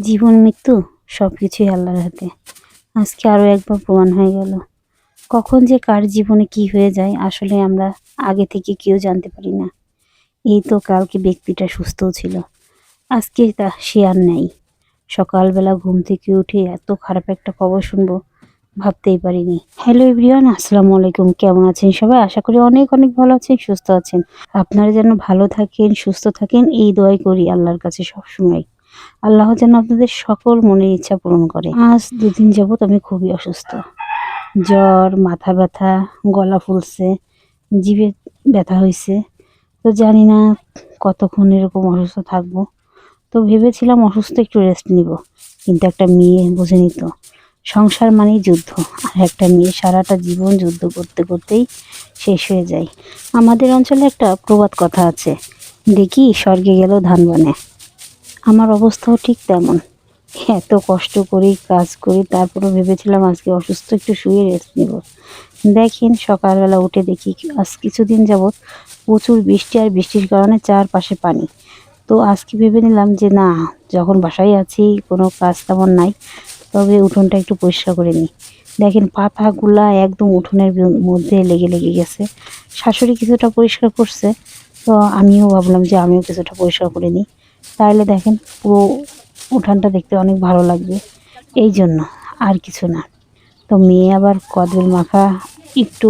জীবন, মৃত্যু সব কিছুই আল্লাহর হাতে। আজকে আরও একবার প্রমাণ হয়ে গেল। কখন যে কার জীবনে কি হয়ে যায়, আসলে আমরা আগে থেকে কেউ জানতে পারি না। এই তো কালকে ব্যক্তিটা সুস্থও ছিল। আজকে তা সে আর নেই। সকালবেলা ঘুম থেকে উঠে এত খারাপ একটা খবর শুনব, ভাবতেই পারিনি। হ্যালো এভরিওয়ান, আসসালামু আলাইকুম। কেমন আছেন সবাই? আশা করি অনেক অনেক ভালো আছেন, সুস্থ আছেন। আপনারা যেন ভালো থাকেন, সুস্থ থাকেন, এই দোয়াই করি আল্লাহর কাছে সবসময়। আল্লাহ যেন আপনাদের সকল মনের ইচ্ছা পূরণ করে। আজ দুদিন যাবত আমি খুবই অসুস্থ। জ্বর, মাথা ব্যথা, গলা ফুলছে, জিভে ব্যথা হয়েছে তো জানি না কতক্ষণ এরকম অসুস্থ থাকব। তো ভেবেছিলাম অসুস্থ একটু রেস্ট নিব। কিন্তু একটা মেয়ে বুঝে নিত সংসার মানেই যুদ্ধ। আর একটা মেয়ে সারাটা জীবন যুদ্ধ করতে করতেই শেষ হয়ে যায়। আমাদের অঞ্চলে একটা প্রবাদ কথা আছে, দেখি স্বর্গে গেল ধান বানে। আমার অবস্থাও ঠিক তেমন। এত কষ্ট করি কাজ করি তারপরে ভেবেছিলাম আজকে অসুস্থ, একটু শুয়ে রেস্ট নেব। দেখেন সকালবেলা উঠে দেখি আজ কিছুদিন যাবৎ প্রচুর বৃষ্টি আর বৃষ্টির কারণে চারপাশে পানি। তো আজকে ভেবে নিলাম যে না, যখন বাসায় আছি, কোনো কাজ তেমন নাই, তবে উঠোনটা একটু পরিষ্কার করে নিই। দেখেন পাতাগুলা একদম উঠোনের মধ্যে লেগে লেগে গেছে। শাশুড়ি কিছুটা পরিষ্কার করছে, তো আমিও ভাবলাম যে আমিও কিছুটা পরিষ্কার করে নিই। তাহলে দেখেন পুরো উঠানটা দেখতে অনেক ভালো লাগবে। এই জন্য আর কিছু না। তো মেয়ে আবার কদবেল মাখা একটু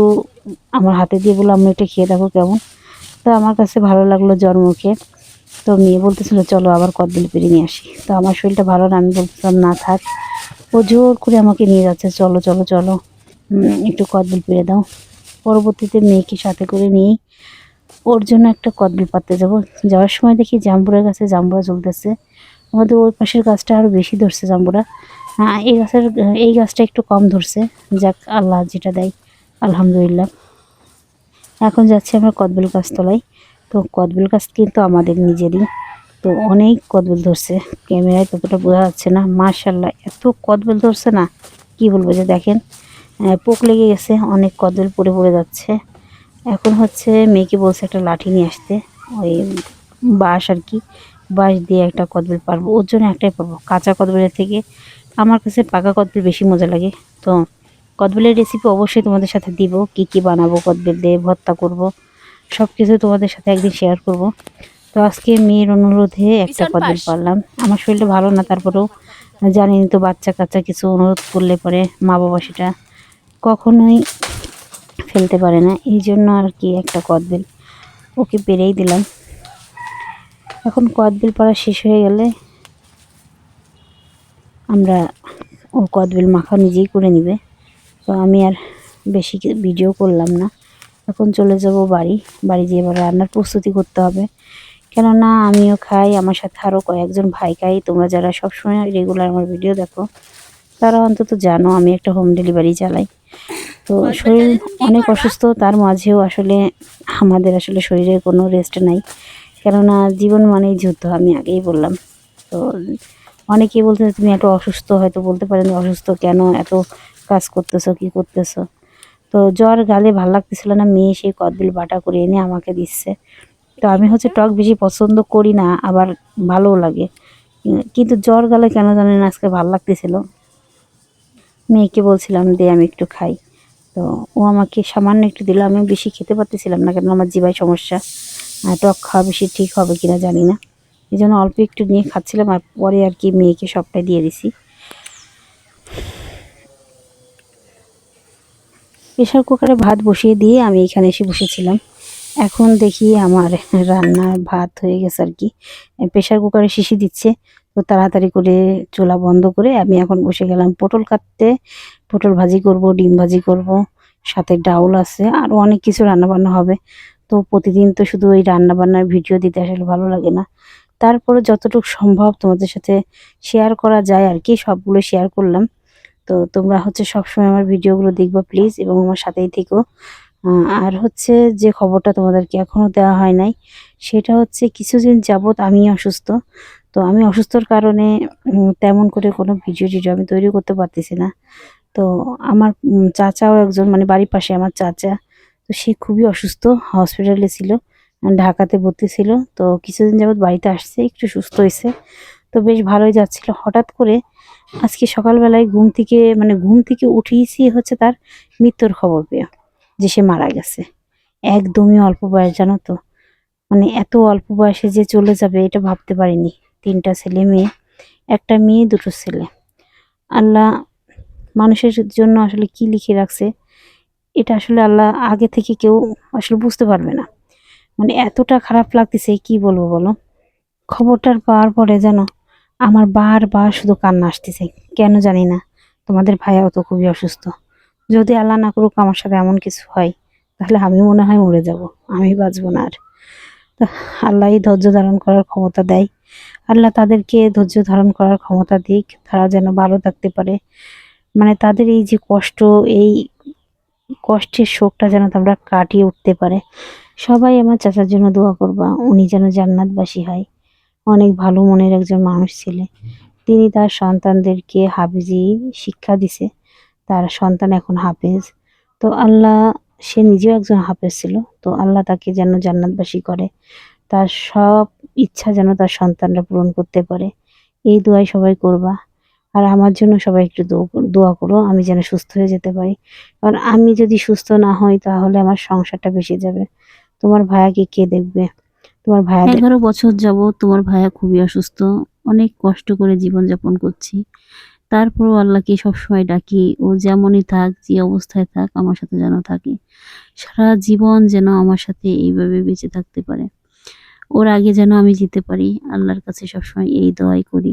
আমার হাতে দিয়ে বললাম আমি এটা খেয়ে দেখো কেমন? তো আমার কাছে ভালো লাগল জন্মকে। তো মেয়ে বলতেছিল, চলো আবার কদবেল পেরে নিয়ে আসি। তো আমার শরীরটা ভালো না, আমি বলতেছিলাম না থাক। ও জোর করে আমাকে নিয়ে যাচ্ছে, চলো চলো চলো একটু কদবেল পেরে দাও। পরবর্তীতে মেয়েকে সাথে করে নিয়েই ওর জন্য একটা কদবেল পাততে যাব। যাওয়ার সময় দেখি জাম্বুরা গাছে জাম্বুরা চলতেছে আমাদের ওই পাশের গাছটা আরও বেশি ধরছে জাম্বুরা। এই গাছের, এই গাছটা একটু কম ধরছে। যাক, আল্লাহ যেটা দেয়, আলহামদুলিল্লাহ। এখন যাচ্ছি আমরা কদবেল গাছ তলায় তো কদবেল গাছ কিন্তু আমাদের নিজেরই। তো অনেক কদবেল ধরছে। ক্যামেরায় ততটা বোঝা যাচ্ছে না। মার্শাল্লাহ এত কদবেল ধরছে না। কি বলব যে দেখেন পোক লেগে গেছে, অনেক কদবেল পড়ে পড়ে যাচ্ছে। এখন হচ্ছে মেয়েকে বলছে একটা লাঠি নিয়ে আসতে। ওই বাঁশ আর কি বাঁশ দিয়ে একটা কদবেল পারব ওর জন্য একটাই পারব কাঁচা কদবেলের থেকে। আমার কাছে পাকা কদবেল বেশি মজা লাগে। তো কদবেলের রেসিপি অবশ্যই তোমাদের সাথে দিব কি কি বানাবো কদবেল দিয়ে ভর্তা করব সব কিছু তোমাদের সাথে একদিন শেয়ার করব। তো আজকে মেয়ের অনুরোধে একটা কদবেল পারলাম আমার শরীরটা ভালো না তারপরেও জানিনি তো বাচ্চা কাচ্চা কিছু অনুরোধ করলে পরে মা বাবা সেটা কখনোই ফেলতে পারে না। এই জন্য আর কি একটা কদবেল ওকে পেরেই দিলাম। এখন কদবেল পড়া শেষ হয়ে গেলে আমরা ও কদবেল মাখা নিজেই করে নিবে। তো আমি আর বেশি ভিডিও করলাম না। এখন চলে যাব বাড়ি। বাড়ি যেয়ে এবার রান্নার প্রস্তুতি করতে হবে। কেননা আমিও খাই, আমার সাথে আরও কয়েকজন ভাই খাই। তোমরা যারা সবসময় রেগুলার আমার ভিডিও দেখো, তারা অন্তত জানো আমি একটা হোম ডেলিভারি চালাই। তো শরীর অনেক অসুস্থ তার মাঝেও আসলে আমাদের আসলে শরীরে কোনো রেস্ট নাই। কেননা জীবন মানেই যুদ্ধ আমি আগেই বললাম। তো অনেকেই বলতে তুমি এত অসুস্থ হয়তো বলতে পারেন অসুস্থ কেন? এত কাজ করতেছো কি করতেছো? তো জ্বর গালে ভালো লাগতেছিল না মেয়ে সেই কদবিল বাটা করে এনে আমাকে দিচ্ছে। তো আমি হচ্ছে টক বেশি পছন্দ করি না আবার ভালোও লাগে। কিন্তু জ্বর গালে কেন জানেন আজকে ভালো লাগতেছিল? মেয়েকে বলছিলাম দে আমি একটু খাই। তো ও আমাকে সামান্য একটু দিল। আমি বেশি খেতে পারতেছিলাম না কেন আমার জিভায় সমস্যা। টক খাওয়া বেশি ঠিক হবে কিনা জানি না। এই জন্য অল্প একটু নিয়ে খাচ্ছিলাম আর পরে আর কি মেয়েকে সবটাই দিয়ে দিছি। প্রেশার কুকারে ভাত বসিয়ে দিয়ে আমি এখানে এসে বসেছিলাম। এখন দেখি আমার রান্নার ভাত হয়ে গেছে আর কি। প্রেশার কুকারে শিশি দিচ্ছে। তো তাড়াতাড়ি করে চুলা বন্ধ করে আমি এখন বসে গেলাম পটল কাটতে। পটল ভাজি করব, ডিম ভাজি করব, সাথে ডাউল আছে আরও অনেক কিছু রান্না বান্না হবে। তো প্রতিদিন তো শুধু ওই রান্না বান্নার ভিডিও দিতে আসলে ভালো লাগে না। তারপরে যতটুকু সম্ভব তোমাদের সাথে শেয়ার করা যায় আর কি সবগুলো শেয়ার করলাম। তো তোমরা হচ্ছে সবসময় আমার ভিডিওগুলো দেখবা প্লিজ এবং আমার সাথেই থেকো। আর হচ্ছে যে খবরটা তোমাদেরকে এখনও দেওয়া হয় নাই, সেটা হচ্ছে কিছুদিন যাবত আমি অসুস্থ। তো আমি অসুস্থর কারণে তেমন করে কোনো ভিডিও টিডিও আমি তৈরি করতে পারতেছি না। তো আমার চাচাও একজন মানে বাড়ির পাশে আমার চাচা, তো সে খুবই অসুস্থ হসপিটালে ছিল ঢাকাতে ভর্তি ছিল, তো কিছুদিন যাবৎ বাড়িতে আসছে, একটু সুস্থ হয়েছে। তো বেশ ভালোই যাচ্ছিল। হঠাৎ করে আজকে সকালবেলায় ঘুম থেকে মানে ঘুম থেকে উঠিয়েছি হচ্ছে তার মৃত্যুর খবর পেয়ে, যে সে মারা গেছে। একদমই অল্প বয়স, জানো তো? মানে এত অল্প বয়সে যে চলে যাবে, এটা ভাবতে পারিনি। তিনটা ছেলে মেয়ে, একটা মেয়ে, দুটো ছেলে। আল্লাহ মানুষের জন্য আসলে কি লিখে রাখছে, এটা আসলে আল্লাহ আগে থেকে কেউ আসলে বুঝতে পারবে না। মানে এতটা খারাপ লাগতেছে, কি বলব বলো? খবরটার পাওয়ার পরে যেন আমার বার বারবার শুধু কান্না আসতেছে, কেন জানি না। তোমাদের ভাইয়াও তো খুবই অসুস্থ। যদি আল্লাহ না করুক আমার সাথে এমন কিছু হয়, তাহলে আমি মনে হয় মরে যাব, আমি বাঁচবো না আর। আল্লাহ ধৈর্য ধারণ করার ক্ষমতা দেয়। আল্লাহ তাদেরকে ধৈর্য ধারণ করার ক্ষমতা দিক, তারা যেন ভালো থাকতে পারে। মানে তাদের এই যে কষ্ট, এই কষ্টের শোকটা যেন তোমরা কাটিয়ে উঠতে পারে। সবাই আমার চাচার জন্য দোয়া করবা, উনি যেন জান্নাতবাসী হয়। অনেক ভালো মনের একজন মানুষ ছিলেন তিনি তার সন্তানদেরকে হাফিজি শিক্ষা দিছে, তার সন্তান এখন হাফেজ। তো আল্লাহ, সে নিজেও একজন হাফেজ ছিল, তো আল্লাহ তাকে যেন জান্নাতবাসী করে। তার সব ইচ্ছা যেন তার সন্তানরা পূরণ করতে পারে। এই দোয়াই সবাই করবা। আর আমার জন্য সবাই একটু দোয়া করো আমি যেন সুস্থ হয়ে যেতে পারি। কারণ আমি যদি সুস্থ না হই, তাহলে আমার সংসারটা বেশি যাবে। তোমার ভাইয়াকে কে দেখবে? তোমার ভাইয়া এগারো বছর যাব তোমার ভাইয়া খুবই অসুস্থ। অনেক কষ্ট করে জীবনযাপন করছি। তারপরও আল্লাহকে সবসময় ডাকি, ও যেমনই থাক, যে অবস্থায় থাক, আমার সাথে যেন থাকে। সারা জীবন যেন আমার সাথে এইভাবে বেঁচে থাকতে পারে। ওর আগে যেন আমি যেতে পারি, আল্লাহর কাছে সবসময় এই দোয়াই করি।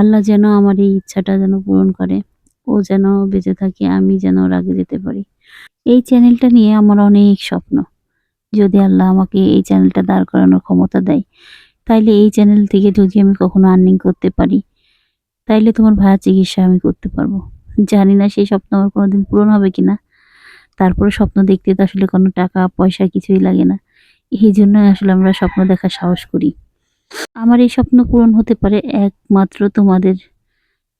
আল্লাহ যেন আমার এই ইচ্ছাটা যেন পূরণ করে, ও যেন বেঁচে থাকে, আমি যেন ওর আগে যেতে পারি। এই চ্যানেলটা নিয়ে আমার অনেক স্বপ্ন। যদি আল্লাহ আমাকে এই চ্যানেলটা দাঁড় করানোর ক্ষমতা দেয়, তাইলে এই চ্যানেল থেকে যদি আমি কখনো আর্নিং করতে পারি, তাইলে তোমার ভাইয়া চিকিৎসা আমি করতে পারব। জানি না সেই স্বপ্ন আমার কোনোদিন পূরণ হবে কিনা। তারপরে স্বপ্ন দেখতে তো আসলে কোনো টাকা, পয়সা কিছুই লাগে না। এই জন্যই আসলে আমরা স্বপ্ন দেখার সাহস করি। আমার এই স্বপ্ন পূরণ হতে পারে একমাত্র তোমাদের।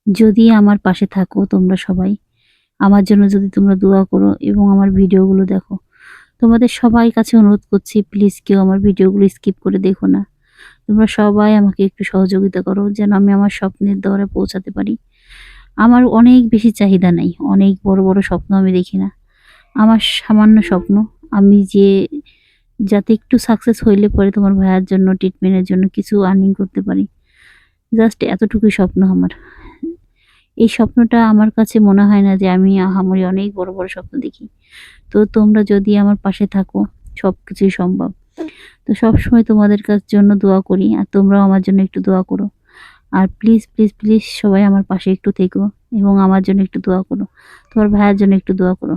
যদি আমার পাশে থাকো তোমরা সবাই। আমার জন্য যদি তোমরা দোয়া করো এবং আমার ভিডিওগুলো দেখো। তোমাদের সবাই কাছে অনুরোধ করছি প্লিজ কেউ আমার ভিডিওগুলো স্কিপ করে দেখো না। তোমরা সবাই আমাকে একটু সহযোগিতা করো যেন আমি আমার স্বপ্নের দ্বারে পৌঁছাতে পারি। আমার অনেক বেশি চাহিদা নাই, অনেক বড় বড় স্বপ্ন আমি দেখি না। আমার সামান্য স্বপ্ন, আমি যে যাতে একটু সাকসেস হইলে পরে তোমার ভাইয়ার জন্য ট্রিটমেন্টের জন্য কিছু আর্নিং করতে পারি। জাস্ট এতটুকুই স্বপ্ন আমার। এই স্বপ্নটা আমার কাছে মনে হয় না যে আমি আহামরি অনেক বড় বড় স্বপ্ন দেখি। তো তোমরা যদি আমার পাশে থাকো সব কিছুই সম্ভব। তো সব সময় তোমাদের কাছ জন্য দোয়া করি, আর তোমরাও আমার জন্য একটু দোয়া করো। আর প্লিজ প্লিজ প্লিজ সবাই আমার পাশে একটু থেকো এবং আমার জন্য একটু দোয়া করো। তোমার ভাইয়ের জন্য একটু দোয়া করো।